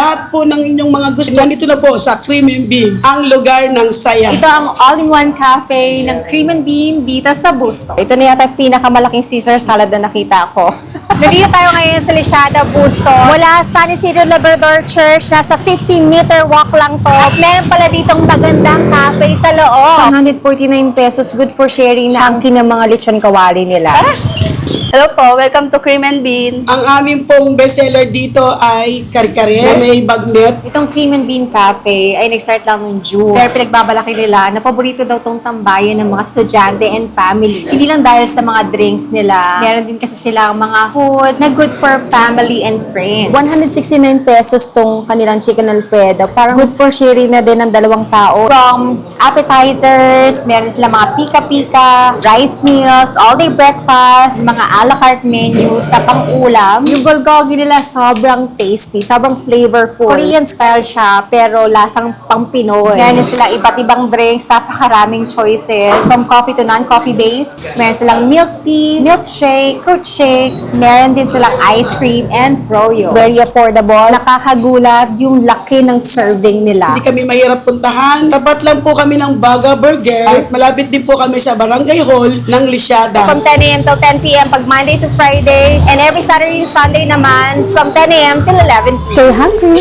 lahat po ng inyong mga gusto. Nandito na po sa Cream and Bean, ang lugar ng saya. Ito ang all-in-one cafe ng Cream and Bean dito sa Bustos. Ito na yata pinakamalaking Caesar salad na nakita ko. Nandito tayo ngayon sa Lisiada Bustos. Mula San Isidro Labrador Church, nasa 50 meter walk lang to. At meron pala ditong magandang cafe sa loob. 149 pesos, good for sharing na ang ng mga lechon kawali nila. Hello po, welcome to Cream and Bean. Ang aming pong bestseller dito ay kare-kare na may bagnet. Itong Cream and Bean Cafe ay nag-start lang noong June. Pero pinagbabalaki nila na paborito daw tong tambayan ng mga estudyante and family. Hindi lang dahil sa mga drinks nila. Meron din kasi silang mga food na good for family and friends. 169 pesos tong kanilang chicken alfredo. Parang good for sharing na din ng dalawang tao. From appetizers, meron silang mga pika-pika, rice meals, all-day breakfast, mga a la carte menus na pang-ulam. Yung bulgogi nila sobrang tasty, sobrang flavorful. Korean style siya, pero lasang pang Pinoy. Meron silang iba't ibang drinks, napakaraming choices. From coffee to non-coffee based. Meron silang milk tea, milkshake, fruit shakes. Meron din silang ice cream and froyo. Very affordable. Nakakagulat yung laki ng serving nila. Hindi kami mahirap puntahan. Tapat lang po kami ng Baga Burger. At malapit din po kami sa Barangay Hall ng Lisyada. From 10 a.m. till 10 p.m. pag Monday to Friday. And every Saturday and Sunday naman from 10 a.m. till 11 p.m. Stay hungry!